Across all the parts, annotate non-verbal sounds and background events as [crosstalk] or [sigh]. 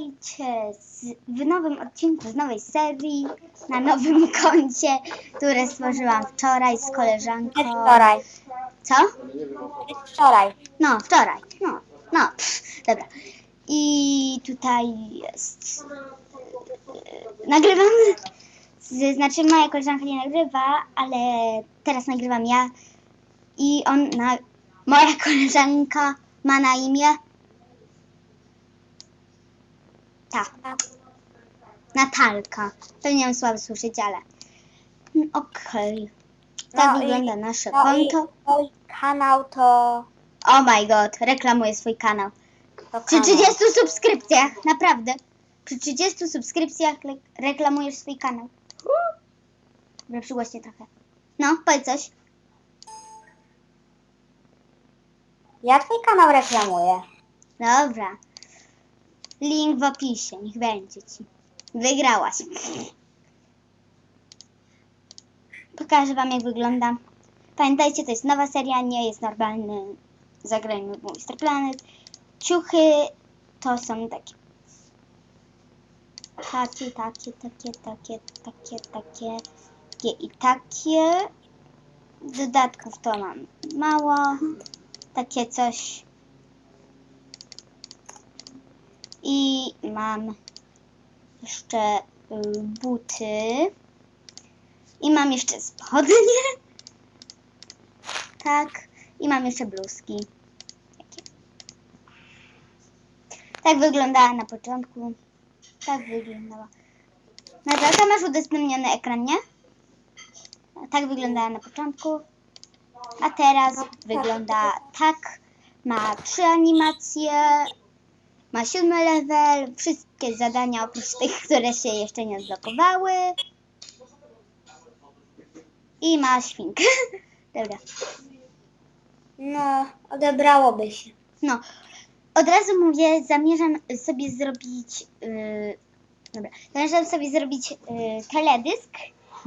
witajcie z, w nowym odcinku z nowej serii na nowym [laughs] koncie, które stworzyłam wczoraj z koleżanką. Wczoraj. Co? Wczoraj. No, wczoraj. No, no, pff, dobra. I tutaj jest. e, Nagrywam. z- Znaczy, moja koleżanka nie nagrywa, ale teraz nagrywam ja. I on, na, moja [laughs] koleżanka ma na imię. Ta. Natalka. Pewnie ją słabo słyszeć, ale. Mm, Okej. Tak No i- wygląda nasze No i konto. mój kanał to... Oh my god, reklamuję swój kanał. to Przy kanał. 30 subskrypcjach, naprawdę. Przy 30 subskrypcjach le- reklamujesz swój kanał. Dobra, przygłośnie trochę. No, powiedz coś. Ja twój kanał reklamuję. Dobra. Link w opisie, niech będzie ci. Wygrałaś. Pokażę wam jak wygląda. Pamiętajcie, to jest nowa seria, nie jest normalny Zagrajmy w Monster Planet. Ciuchy to są takie. Takie, takie, takie, takie, takie, takie, takie i takie. Dodatków to mam mało. Takie coś. I mam jeszcze y, buty. I mam jeszcze spodnie. [laughs] Tak. I mam jeszcze bluzki. Tak wyglądała na początku. Tak wyglądała. Natalka, masz udostępniony ekran, nie? Tak wyglądała na początku. A teraz wygląda tak. Ma trzy animacje. Ma siódmy level. Wszystkie zadania oprócz tych, które się jeszcze nie odblokowały. I ma świnkę. [laughs] Dobra. No, odebrałoby się. No, od razu mówię, zamierzam sobie zrobić. Yy, dobra, zamierzam sobie zrobić yy, teledysk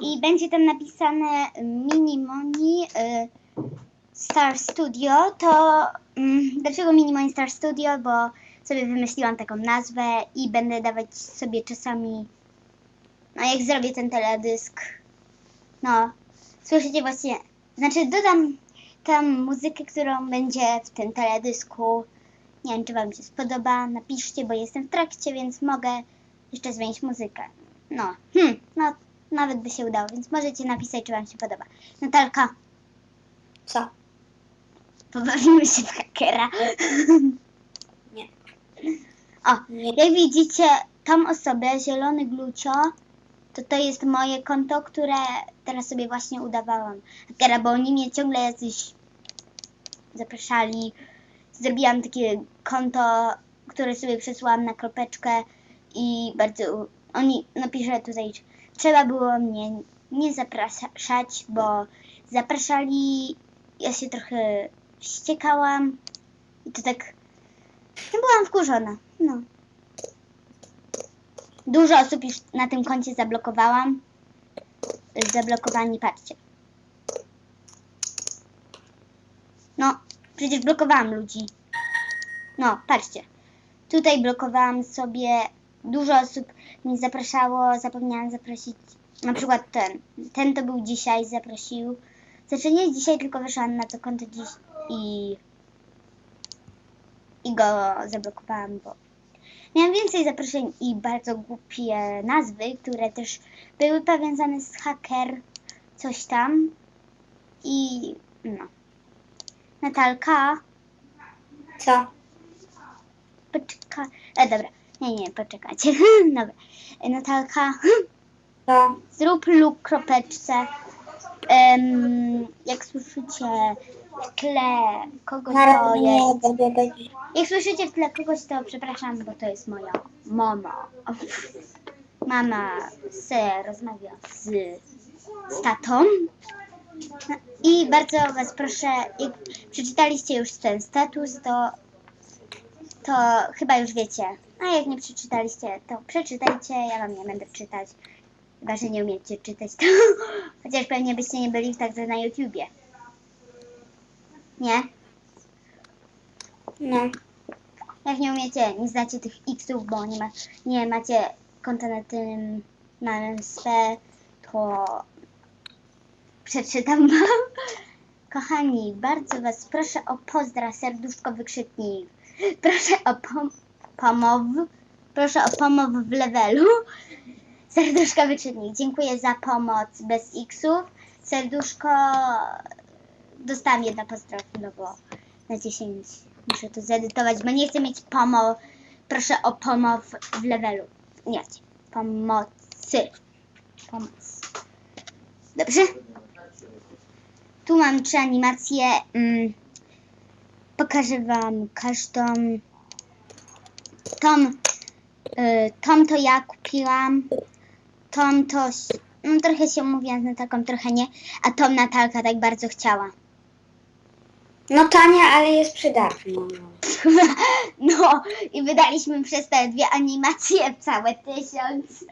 i będzie tam napisane Minimoni yy, Star Studio. To mm, dlaczego Minimoni Star Studio? Bo sobie wymyśliłam taką nazwę i będę dawać sobie czasami. No, jak zrobię ten teledysk. No, słyszycie właśnie. Znaczy, dodam tam muzykę, którą będzie w tym teledysku. Nie wiem, czy Wam się spodoba. Napiszcie, bo jestem w trakcie, więc mogę jeszcze zmienić muzykę. No, hmm, no, nawet by się udało, więc możecie napisać, czy Wam się podoba. Natalka, Co? pobawimy się w hakera. [laughs] O, jak widzicie, tą osobę, zielony glucio, to to jest moje konto, które teraz sobie właśnie udawałam. Hakera, bo oni mnie ciągle jacyś zapraszali. Zrobiłam takie konto, które sobie przesłałam na kropeczkę i bardzo... Oni, napiszę tutaj, trzeba było mnie nie zapraszać, bo zapraszali, ja się trochę wściekałam i to tak... Byłam wkurzona, no. Dużo osób już na tym koncie zablokowałam. Zablokowani, patrzcie. No, przecież blokowałam ludzi. No, patrzcie. Tutaj blokowałam sobie. Dużo osób mi zapraszało, zapomniałam zaprosić. Na przykład ten. Ten to był dzisiaj, zaprosił. Znaczy nie dzisiaj, tylko wyszłam na to konto dziś i. I go zablokowałam, bo Miałam więcej zaproszeń i bardzo głupie nazwy, które też były powiązane z hacker, coś tam. I no. Natalka, Co? poczekaj. E, dobra. Nie, nie, poczekajcie. [laughs] dobra. Natalka, Co? zrób lub kropeczce. Em, jak słyszycie w tle kogoś Na to razie nie jest. Jak słyszycie w tle kogoś, to przepraszam, bo to jest moja mama. [laughs] Mama se rozmawia z, z tatą. No I bardzo Was proszę, jak przeczytaliście już ten status, to, to chyba już wiecie. A jak nie przeczytaliście, to przeczytajcie, ja Wam nie będę czytać. Chyba, że nie umiecie czytać, to [laughs] chociaż pewnie byście nie byli także na YouTubie. Nie? No. Jak nie umiecie, nie znacie tych xów, bo nie, ma, nie macie konta na tym, na MSP, to przeczytam wam. Kochani, bardzo was proszę o pozdra, serduszko, wykrzyknik. Proszę o pom- pomow, proszę o pomow w levelu. Serduszko, wykrzyknik. Dziękuję za pomoc bez xów. Serduszko, dostałam jedno pozdro chwilowo na 10. Muszę to zedytować, bo nie chcę mieć pomoc. Proszę o pomoc w levelu. Nie, pomocy. Pomoc. Dobrze? Tu mam trzy animacje. Mm, pokażę Wam każdą. Tom, y, Tom to ja kupiłam. Tom to. No, trochę się umówiłam z Natalką, trochę nie. A Tom Natalka tak bardzo chciała. No tania, ale jest przydatna. [laughs] No i wydaliśmy przez te dwie animacje całe tysiąc.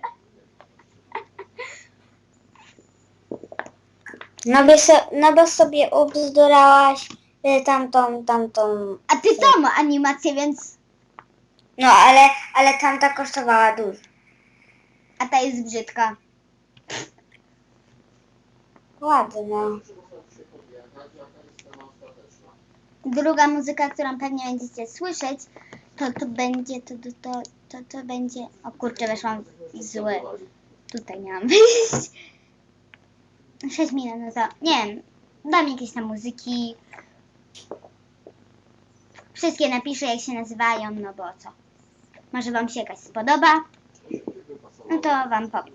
No by, so, no bo sobie ubzdurałaś y, tamtą, tamtą... A ty tą animację, więc. No ale, ale tamta kosztowała dużo. A ta jest brzydka. Ładna. Druga muzyka, którą pewnie będziecie słyszeć, to to będzie, to, to, to, to, będzie. O kurczę, weszłam w zły. Tutaj miałam wyjść. 6 minut, no to nie wiem, dam jakieś tam muzyki. Wszystkie napiszę, jak się nazywają, no bo co. Może Wam się jakaś spodoba, no to Wam powiem.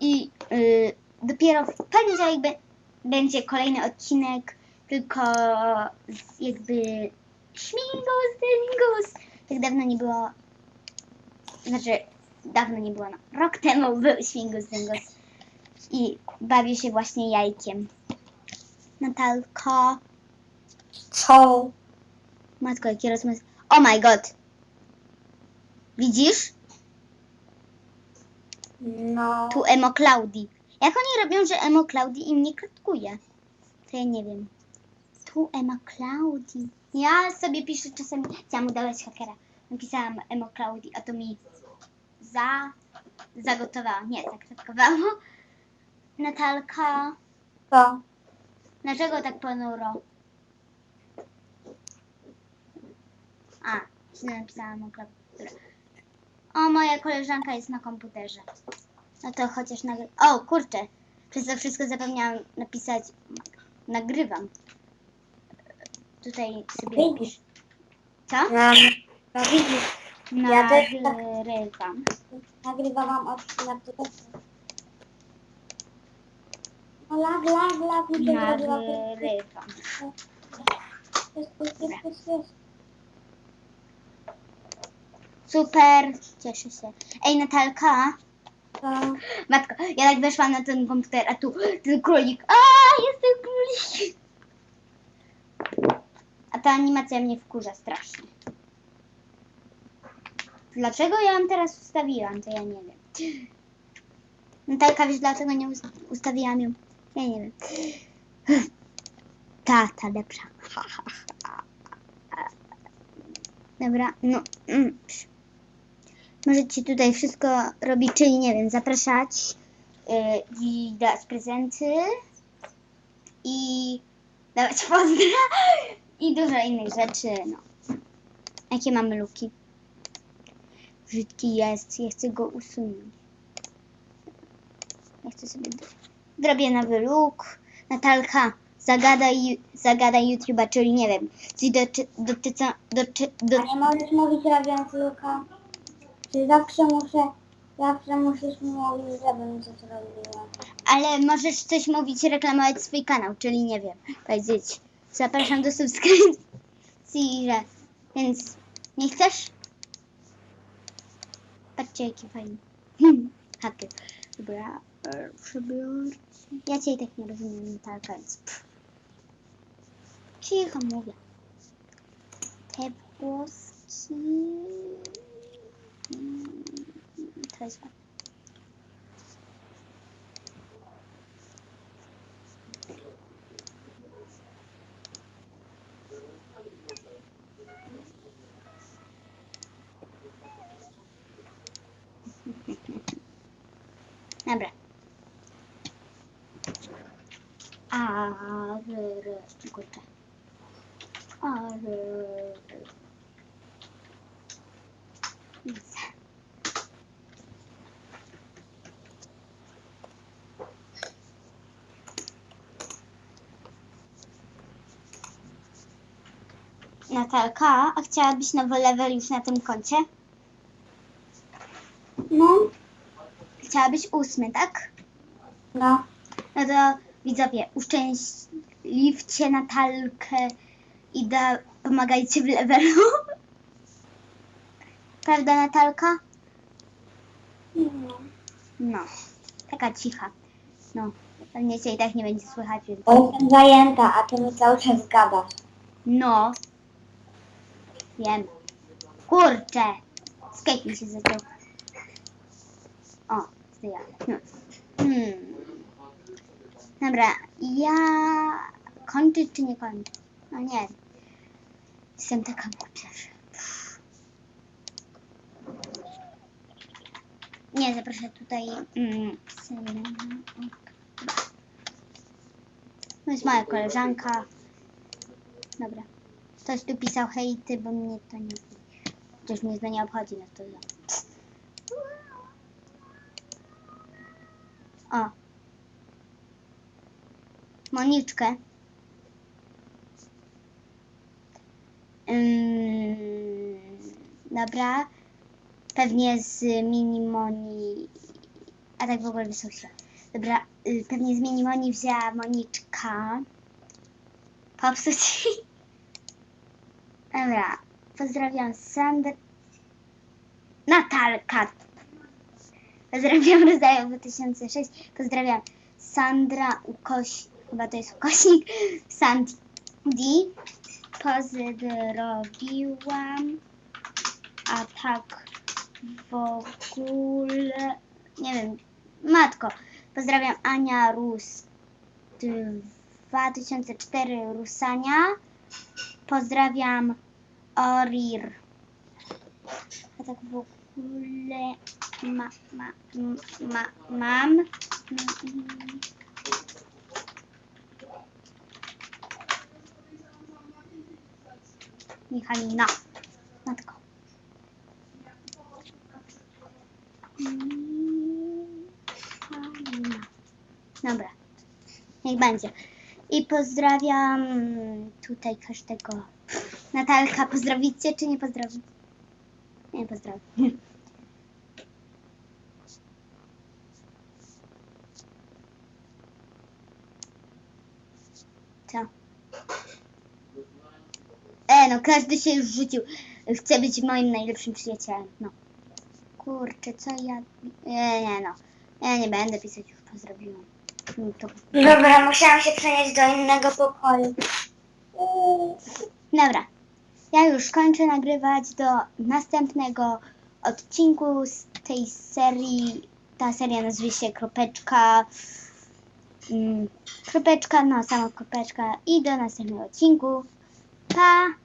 I y, dopiero w poniedziałek będzie kolejny odcinek, tylko jakby śmigus, dyngus. Tak dawno nie było, znaczy dawno nie było, no, rok temu był śmigus, dyngus. I bawię się właśnie jajkiem. Natalko, Co? matko, jaki rozmysł. Oh my god! Widzisz? No. Tu Emo Claudi. Jak oni robią, że Emo Claudi im nie klatkuje? To ja nie wiem. Tu Emo Claudi. Ja sobie piszę czasami, chciałam udawać hakera. Napisałam Emo Claudi, a to mi za... zagotowało. Nie, [laughs] zakratkowało. Natalka, Co? dlaczego tak ponuro? A, źle napisałam. Dobra. O, moja koleżanka jest na komputerze. No to chociaż nagry... O, kurczę. Przez to wszystko zapomniałam napisać. Nagrywam. Tutaj sobie Widzisz. Co? No, no widzisz, Ja też tak- Nagrywam. nagrywałam od laptopa. No lag, lag, lag, mi to zrobiła. Nagrywam. Jest, jest, jest, jest, jest. Super. Cieszę się. Ej, Natalka. To, Matko, ja tak weszłam na ten komputer, a tu ten królik. A, jest ten królik. A ta animacja mnie wkurza strasznie. Dlaczego ja ją teraz ustawiłam, to ja nie wiem. Natalka, wiesz, dlaczego nie us- ustawiłam ją? Ja nie wiem. Ta, ta lepsza. Dobra, no. Mm. Możecie tutaj wszystko robić, czyli nie wiem, zapraszać yy, i dawać prezenty i dawać pozdra i dużo innych rzeczy, no. Jakie mamy luki? Brzydki jest, ja chcę go usunąć. Ja chcę sobie... Zrobię nowy look. Natalka, zagadaj, zagadaj YouTube'a, czyli nie wiem, coś doty, dotyca, doty, a do, nie możesz mówić robiąc luka? Czy zawsze muszę, zawsze musisz mówić, żebym coś robiła? Ale możesz coś mówić, reklamować swój kanał, czyli nie wiem, powiedzieć zapraszam do subskrypcji, że więc nie chcesz? Patrzcie jaki fajny. [laughs] Haky. Dobra, e, przebiorcie. Ja cię i tak nie rozumiem, Natalka, więc. Cicho mówię. Te włoski... Mm, To jest ładne. Dobra. A, r, r, kurczę. A, r, r. Nic. Natalka, a chciałabyś nowy level już na tym koncie? No, Chciałabyś ósmy, tak? no. No to widzowie, uszczęśliwcie Natalkę i da, pomagajcie w levelu. [laughs] Prawda Natalka? no. No, taka cicha. No, pewnie cię i tak nie będzie słychać, więc... Bo jestem zajęta, a ty mi cały czas gadasz. No. Wiem. Kurczę. Skate mi się zaczął. O, zdjęłam. Hmm. Hmm. Dobra, ja kończyć czy nie kończyć? No nie. Jestem taka głupia. Nie, zaproszę tutaj mm. To jest moja koleżanka. Dobra. Ktoś tu pisał hejty, bo mnie to nie... Chociaż mnie to nie obchodzi, no to. O. Moniczkę. Ym, dobra. Pewnie z Minimoni... A tak w ogóle się. Dobra, y, pewnie z Minimoni wzięła Moniczka. Popsuć. [laughs] Dobra, pozdrawiam Sandrę. Natalka. Pozdrawiam Rodzaju 2006. Pozdrawiam Sandra Ukoś... Chyba to jest ukośnik. [laughs] Sandy. Pozdrowiłam. A tak w ogóle... Nie wiem. Matko. Pozdrawiam Ania Rus. 2004 Rusania. Pozdrawiam Orir. A tak w ogóle ma, ma, ma, mam. Michalina. Matko. Michalina. Dobra. Niech będzie. I pozdrawiam tutaj każdego. Natalka, pozdrowicie czy nie pozdrowić? Nie pozdrowię. Co? E, no każdy się już rzucił. Chce być moim najlepszym przyjacielem. No. Kurczę, co ja... Nie, nie, no. Ja nie będę pisać, już pozdrowiłam. No to Dobra, musiałam się przenieść do innego pokoju. Dobra. Ja już kończę nagrywać do następnego odcinku z tej serii. Ta seria nazywa się Kropeczka. Mm, kropeczka, no sama kropeczka. I do następnego odcinku. Pa!